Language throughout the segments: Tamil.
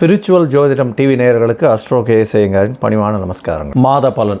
ஸ்பிரிச்சுவல் ஜோதிடம் டிவி நேயர்களுக்கு அஸ்ட்ரோ கேசேங்கரின் பணிவான நமஸ்காரங்கள். மாத பலன்.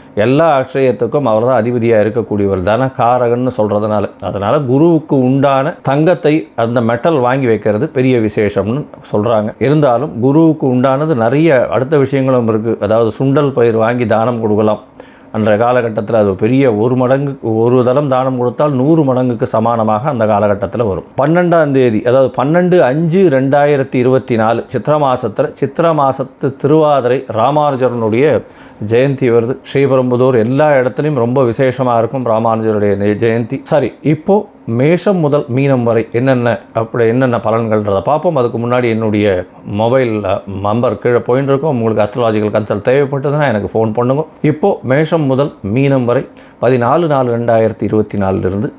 எல்லா அக்ஷயத்துக்கும் அவர் தான் அதிபதியாக இருக்கக்கூடியவர் தனகாரகன்னு சொல்கிறதுனால அதனால் குருவுக்கு உண்டான தங்கத்தை அந்த மெட்டல் வாங்கி வைக்கிறது பெரிய விசேஷம்னு சொல்கிறாங்க இருந்தாலும் குருவுக்கு உண்டானது நிறைய அடுத்த விஷயங்களும் இருக்குது அதாவது சுண்டல் பயிர் வாங்கி தானம் கொடுக்கலாம். அன்றைய காலகட்டத்தில் அது பெரிய ஒரு மடங்கு ஒரு தளம் தானம் கொடுத்தால் நூறு மடங்குக்கு சமானமாக அந்த காலகட்டத்தில் வரும். பன்னெண்டாம் தேதி அதாவது பன்னெண்டு அஞ்சு ரெண்டாயிரத்தி இருபத்தி நாலு சித்திர மாதத்தில் சித்திர மாதத்து திருவாதிரை ராமானுஜரனுடைய ஜெயந்தி வருது. ஸ்ரீபெரும்புதூர் எல்லா இடத்துலையும் ரொம்ப விசேஷமாக இருக்கும். ராமானுஜருடைய ஜெயந்தி. சரி இப்போது மேஷம் முதல் மீனம் வரை என்னென்ன அப்படி என்னென்ன பலன்கள்ன்றதை பார்ப்போம். அதுக்கு முன்னாடி என்னுடைய மொபைல் நம்பர் கீழே போயின்னு இருக்கும். உங்களுக்கு அஸ்ட்ராலாஜிக்கல் கன்சல்ட் தேவைப்பட்டதுன்னா எனக்கு ஃபோன் பண்ணுங்க. இப்போது மேஷம் முதல் மீனம் வரை பதினாலு நாலு ரெண்டாயிரத்தி இருபத்தி நாலுலேருந்து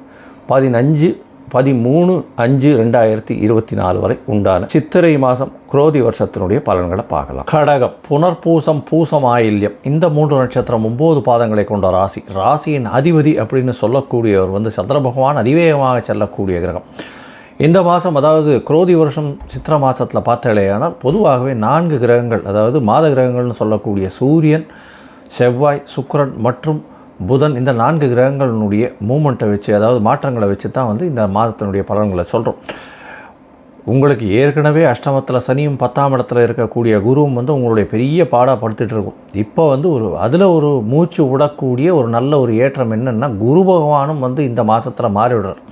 பதினஞ்சு பதிமூணு அஞ்சு ரெண்டாயிரத்தி இருபத்தி நாலு வரை உண்டான சித்திரை மாதம் குரோதி வருஷத்தினுடைய பலன்களை பார்க்கலாம். கடகம் புனர்பூசம் பூசம் ஆயில்யம். இந்த மூன்று நட்சத்திரம் ஒம்பது பாதங்களை கொண்ட ராசி. ராசியின் அதிபதி அப்படின்னு சொல்லக்கூடியவர் வந்து சந்திர பகவான் அதிவேகமாக செல்லக்கூடிய கிரகம். இந்த மாதம் அதாவது குரோதி வருஷம் சித்திர மாதத்தில் பார்த்தாலேயானால் பொதுவாகவே நான்கு கிரகங்கள் அதாவது மாத கிரகங்கள்னு சொல்லக்கூடிய சூரியன் செவ்வாய் சுக்கிரன் மற்றும் புதன் இந்த நான்கு கிரகங்களினுடைய மூமெண்ட்டை வச்சு அதாவது மாற்றங்களை வச்சு தான் வந்து இந்த மாதத்தினுடைய பலன்களை சொல்கிறோம் உங்களுக்கு ஏற்கனவே அஷ்டமத்தில் சனியும் பத்தாம் இடத்துல இருக்கக்கூடிய குருவும் வந்து உங்களுடைய பெரிய பாடாக படுத்துட்டு இருக்கும். இப்போ வந்து ஒரு அதில் ஒரு மூச்சு விடக்கூடிய ஒரு நல்ல ஒரு ஏற்றம் என்னென்னா குரு பகவானும் வந்து இந்த மாதத்தில் மாறிவிடுறார்.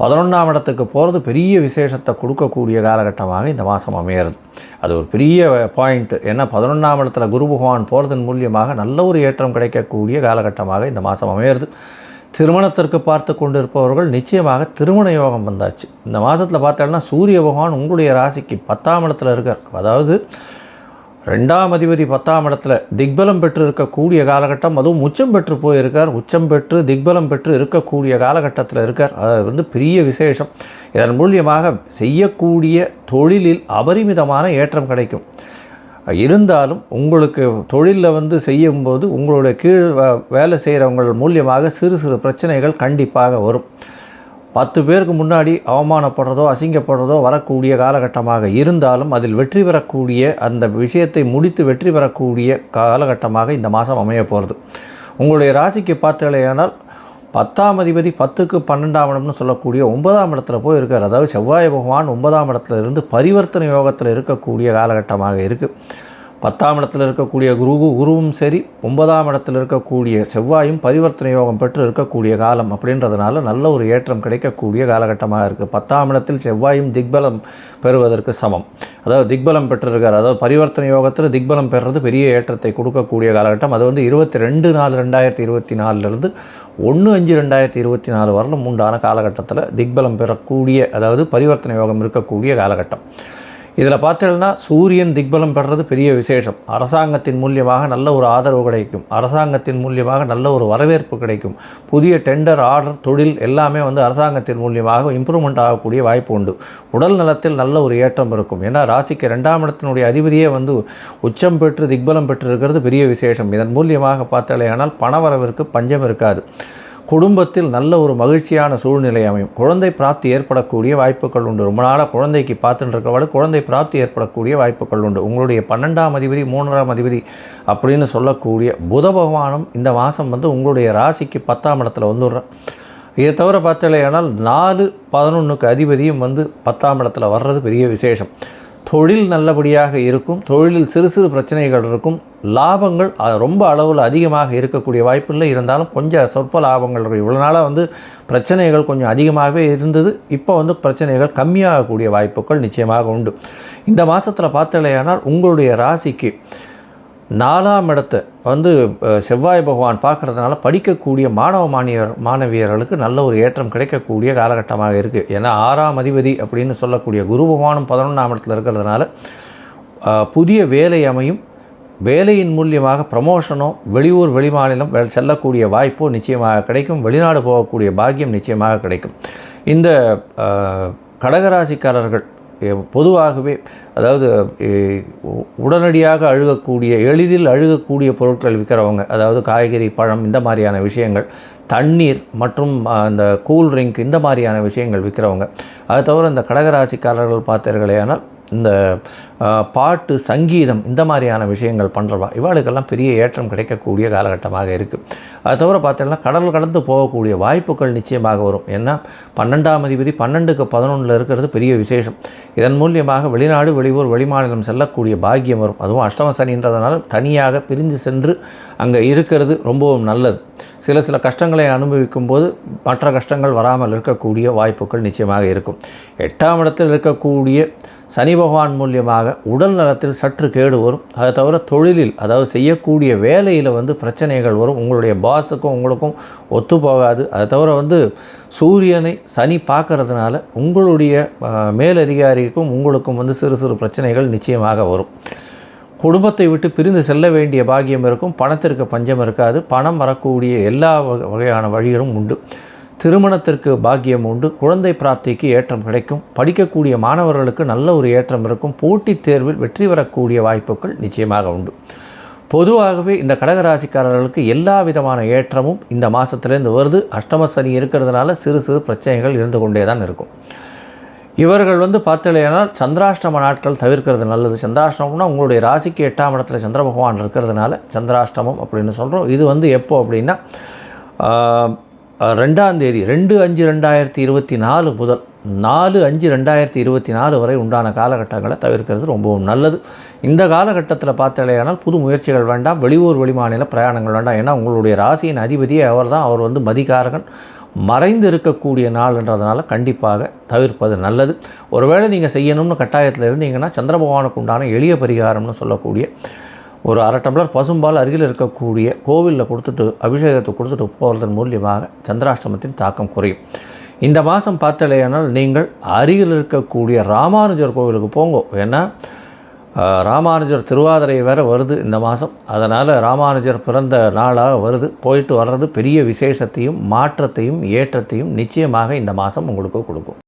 பதினொன்றாம் இடத்துக்கு போகிறது பெரிய விசேஷத்தை கொடுக்கக்கூடிய காலகட்டமாக இந்த மாதம் அமையிறது அது ஒரு பெரிய பாயிண்ட் ஏன்னா பதினொன்றாம் இடத்துல குரு பகவான் போகிறதன் மூலியமாக நல்ல ஒரு ஏற்றம் கிடைக்கக்கூடிய காலகட்டமாக இந்த மாதம் அமையிறது திருமணத்திற்கு பார்த்து கொண்டிருப்பவர்கள் நிச்சயமாக திருமண யோகம் வந்தாச்சு. இந்த மாதத்தில் பார்த்தோம்னா சூரிய பகவான் உங்களுடைய ராசிக்கு பத்தாம் இடத்துல இருக்கார். அதாவது ரெண்டாம் அதிபதி பத்தாம் இடத்துல திக்பலம் பெற்று இருக்கக்கூடிய காலகட்டம் அதுவும் உச்சம் பெற்று போயிருக்கார். உச்சம் பெற்று திக்பலம் பெற்று இருக்கக்கூடிய காலகட்டத்தில் இருக்கார். அது வந்து பெரிய விசேஷம். இதன் மூலியமாக செய்யக்கூடிய தொழிலில் அபரிமிதமான ஏற்றம் கிடைக்கும். இருந்தாலும் உங்களுக்கு தொழிலில் வந்து செய்யும்போது உங்களுடைய கீழ் வே- வேலை செய்கிறவங்கள் மூலியமாக சிறு சிறு பிரச்சனைகள் கண்டிப்பாக வரும். பத்து பேருக்கு முன்னாடி அவமானப்படுறதோ அசிங்கப்படுறதோ வரக்கூடிய காலகட்டமாக இருந்தாலும் அதில் வெற்றி பெறக்கூடிய அந்த விஷயத்தை முடித்து வெற்றி பெறக்கூடிய காலகட்டமாக இந்த மாதம் அமைய போகிறது. உங்களுடைய ராசிக்கு பார்த்தலையானால் பத்தாம் அதிபதி பத்துக்கு பன்னெண்டாம் இடம்னு சொல்லக்கூடிய ஒன்பதாம் இடத்துல போய் இருக்கார் அதாவது செவ்வாய் பகவான் ஒன்பதாம் இடத்துல இருந்து பரிவர்த்தனை யோகத்தில் இருக்கக்கூடிய காலகட்டமாக இருக்குது பத்தாம் இடத்தில் இருக்கக்கூடிய குரு குருவும் சரி ஒன்பதாம் இடத்தில் இருக்கக்கூடிய செவ்வாயும் பரிவர்த்தனை யோகம் பெற்று இருக்கக்கூடிய காலம் அப்படின்றதுனால நல்ல ஒரு ஏற்றம் கிடைக்கக்கூடிய காலகட்டமாக இருக்குது பத்தாம் இடத்தில் செவ்வாயும் திக்பலம் பெறுவதற்கு சமம். அதாவது திக்பலம் பெற்றிருக்கார். அதாவது பரிவர்த்தனை யோகத்தில் திக்பலம் பெறுறது பெரிய ஏற்றத்தை கொடுக்கக்கூடிய காலகட்டம். அது வந்து இருபத்தி ரெண்டு நாலு ரெண்டாயிரத்தி இருபத்தி நாலுலேருந்து ஒன்று அஞ்சு ரெண்டாயிரத்தி இருபத்தி நாலு வரலும் உண்டான காலகட்டத்தில் திக்பலம் பெறக்கூடிய அதாவது பரிவர்த்தனை யோகம் இருக்கக்கூடிய காலகட்டம். இதில் பார்த்தீங்கன்னா சூரியன் திக்பலம் பெறுறது பெரிய விசேஷம். அரசாங்கத்தின் மூலியமாக நல்ல ஒரு ஆதரவு கிடைக்கும். அரசாங்கத்தின் மூலியமாக நல்ல ஒரு வரவேற்பு கிடைக்கும். புதிய டெண்டர் ஆர்டர் தொழில் எல்லாமே வந்து அரசாங்கத்தின் மூலியமாக இம்ப்ரூவ்மெண்ட் ஆகக்கூடிய வாய்ப்பு உண்டு. உடல் நலத்தில் நல்ல ஒரு ஏற்றம் இருக்கும். ஏன்னா ராசிக்கு ரெண்டாம் இடத்தினுடைய அதிபதியே வந்து உச்சம் பெற்று திக்பலம் பெற்று இருக்கிறது பெரிய விசேஷம். இதன் மூலியமாக பார்த்தாலேயானால் பணவரவிற்கு பஞ்சம் இருக்காது. குடும்பத்தில் நல்ல ஒரு மகிழ்ச்சியான சூழ்நிலை அமையும். குழந்தை பிராப்தி ஏற்படக்கூடிய வாய்ப்புகள் உண்டு. ரொம்ப நாளாக குழந்தைக்கு பார்த்துட்டு இருக்கவாடு குழந்தை பிராப்தி ஏற்படக்கூடிய வாய்ப்புகள் உண்டு. உங்களுடைய பன்னெண்டாம் அதிபதி மூன்றாம் அதிபதி அப்படின்னு சொல்லக்கூடிய புத பகவானும் இந்த மாதம் வந்து உங்களுடைய ராசிக்கு பத்தாம் இடத்துல வந்துடுறேன் இதை தவிர பார்த்தலையானால் நாலு பதினொன்றுக்கு அதிபதியும் வந்து பத்தாம் இடத்துல வர்றது பெரிய விசேஷம். தொழில் நல்லபடியாக இருக்கும் தொழிலில் சிறு சிறு பிரச்சனைகள் இருக்கும் லாபங்கள் ரொம்ப அளவில் அதிகமாக இருக்கக்கூடிய வாய்ப்பில்லை. இருந்தாலும் கொஞ்சம் சொற்ப லாபங்கள் இருக்கும். இவ்வளோ நாளாக வந்து பிரச்சனைகள் கொஞ்சம் அதிகமாகவே இருந்தது. இப்போ வந்து பிரச்சனைகள் கம்மியாகக்கூடிய வாய்ப்புகள் நிச்சயமாக உண்டு. இந்த மாதத்தில் பார்த்தலையானால் உங்களுடைய ராசிக்கு நாலாம் இடத்தை வந்து செவ்வாய் பகவான் பார்க்கறதுனால படிக்கக்கூடிய மாணவ மாணவியர் மாணவியர்களுக்கு நல்ல ஒரு ஏற்றம் கிடைக்கக்கூடிய காலகட்டமாக இருக்குது ஏன்னா ஆறாம் அதிபதி அப்படின்னு சொல்லக்கூடிய குரு பகவானும் பதினொன்றாம் இடத்துல இருக்கிறதுனால புதிய வேலை அமையும். வேலையின் மூலியமாக ப்ரமோஷனோ வெளியூர் வெளிமாநிலம் வெ- செல்லக்கூடிய வாய்ப்போ நிச்சயமாக கிடைக்கும். வெளிநாடு போகக்கூடிய பாக்கியம் நிச்சயமாக கிடைக்கும். இந்த கடகராசிக்காரர்கள் பொதுவாகவே அதாவது உடனடியாக அழுகக்கூடிய எளிதில் அழுகக்கூடிய பொருட்கள் விற்கிறவங்க அதாவது காய்கறி பழம் இந்த மாதிரியான விஷயங்கள் தண்ணீர் மற்றும் அந்த கூல் ட்ரிங்க் இந்த மாதிரியான விஷயங்கள் விற்கிறவங்க அது தவிர இந்த கடகராசிக்காரர்கள் பார்த்தீர்களேனால் இந்த பாட்டு சங்கீதம் இந்த மாதிரியான விஷயங்கள் பண்ணுறவா இவாளுக்கெல்லாம் பெரிய ஏற்றம் கிடைக்கக்கூடிய காலகட்டமாக இருக்குது அது தவிர பார்த்தீங்கன்னா கடல் கடந்து போகக்கூடிய வாய்ப்புகள் நிச்சயமாக வரும். ஏன்னா பன்னெண்டாம் அதிபதி பன்னெண்டுக்கு பதினொன்றில் இருக்கிறது பெரிய விசேஷம். இதன் மூலியமாக வெளிநாடு வெளியூர் வெளிமாநிலம் செல்லக்கூடிய பாக்கியம் வரும். அதுவும் அஷ்டம சனின்றதுனால தனியாக பிரிந்து சென்று அங்கே இருக்கிறது ரொம்பவும் நல்லது. சில சில கஷ்டங்களை அனுபவிக்கும் போது மற்ற கஷ்டங்கள் வராமல் இருக்கக்கூடிய வாய்ப்புகள் நிச்சயமாக இருக்கும். எட்டாம் இடத்தில் இருக்கக்கூடிய சனி பகவான் மூலியமாக உடல் நலத்தில் சற்று கேடு வரும். அதை தவிர தொழிலில் அதாவது செய்யக்கூடிய வேலையில் வந்து பிரச்சனைகள் வரும். உங்களுடைய பாஸுக்கும் உங்களுக்கும் ஒத்து போகாது. அதை தவிர வந்து சூரியனை சனி பார்க்கறதுனால உங்களுடைய மேலதிகாரிக்கும் உங்களுக்கும் வந்து சிறு சிறு பிரச்சனைகள் நிச்சயமாக வரும். குடும்பத்தை விட்டு பிரிந்து செல்ல வேண்டிய பாக்கியம் இருக்கும். பணத்திற்கு பஞ்சம் இருக்காது. பணம் வரக்கூடிய எல்லா வகையான வழிகளும் உண்டு. திருமணத்திற்கு பாக்கியம் உண்டு. குழந்தை பிராப்திக்கு ஏற்றம் கிடைக்கும். படிக்கக்கூடிய மாணவர்களுக்கு நல்ல ஒரு ஏற்றம் இருக்கும். போட்டித் தேர்வில் வெற்றி பெறக்கூடிய வாய்ப்புகள் நிச்சயமாக உண்டு. பொதுவாகவே இந்த கடகராசிக்காரர்களுக்கு எல்லா விதமான ஏற்றமும் இந்த மாதத்துலேருந்து வருது. அஷ்டம சனி இருக்கிறதுனால சிறு சிறு பிரச்சனைகள் இருந்து கொண்டே தான் இருக்கும். இவர்கள் வந்து பார்த்தலையானால் சந்திராஷ்டம நாட்கள் தவிர்க்கிறது நல்லது. சந்திராஷ்டமம்னா உங்களுடைய ராசிக்கு எட்டாம் இடத்துல சந்திர பகவான் இருக்கிறதுனால சந்திராஷ்டமம் அப்படின்னு சொல்கிறோம் இது வந்து எப்போ அப்படின்னா ரெண்டாம் தேதி ரெண்டு அஞ்சு ரெண்டாயிரத்தி இருபத்தி நாலு முதல் நாலு அஞ்சு ரெண்டாயிரத்தி இருபத்தி நாலு வரை உண்டான காலகட்டங்களை தவிர்க்கிறது ரொம்பவும் நல்லது. இந்த காலகட்டத்தில் பார்த்தாலேயானால் புது முயற்சிகள் வேண்டாம் வெளியூர் வெளிமாநில பிரயாணங்கள் வேண்டாம். ஏன்னா உங்களுடைய ராசியின் அதிபதியே அவர் தான் அவர் வந்து மதிகாரகன். மறைந்து இருக்கக்கூடிய நாள்ன்றதுனால கண்டிப்பாக தவிர்ப்பது நல்லது. ஒருவேளை நீங்கள் செய்யணும்னு கட்டாயத்தில் இருந்தீங்கன்னா சந்திர பகவானுக்கு உண்டான எளிய பரிகாரம்னு சொல்லக்கூடிய ஒரு அரை டம்ளர் பசும்பால் அருகில் இருக்கக்கூடிய கோவிலில் கொடுத்துட்டு அபிஷேகத்தை கொடுத்துட்டு போகிறதன் மூலியமாக சந்திராஷ்டமத்தின் தாக்கம் குறையும். இந்த மாதம் பார்த்தலையானால் நீங்கள் அருகில் இருக்கக்கூடிய ராமானுஜர் கோவிலுக்கு போங்க. ஏன்னா ராமானுஜர் திருவாதிரை வேறு வருது இந்த மாதம். அதனால் ராமானுஜர் பிறந்த நாளாக வருது. போயிட்டு வர்றது பெரிய விசேஷத்தையும் மாற்றத்தையும் ஏற்றத்தையும் நிச்சயமாக இந்த மாதம் உங்களுக்கு கொடுக்கும்.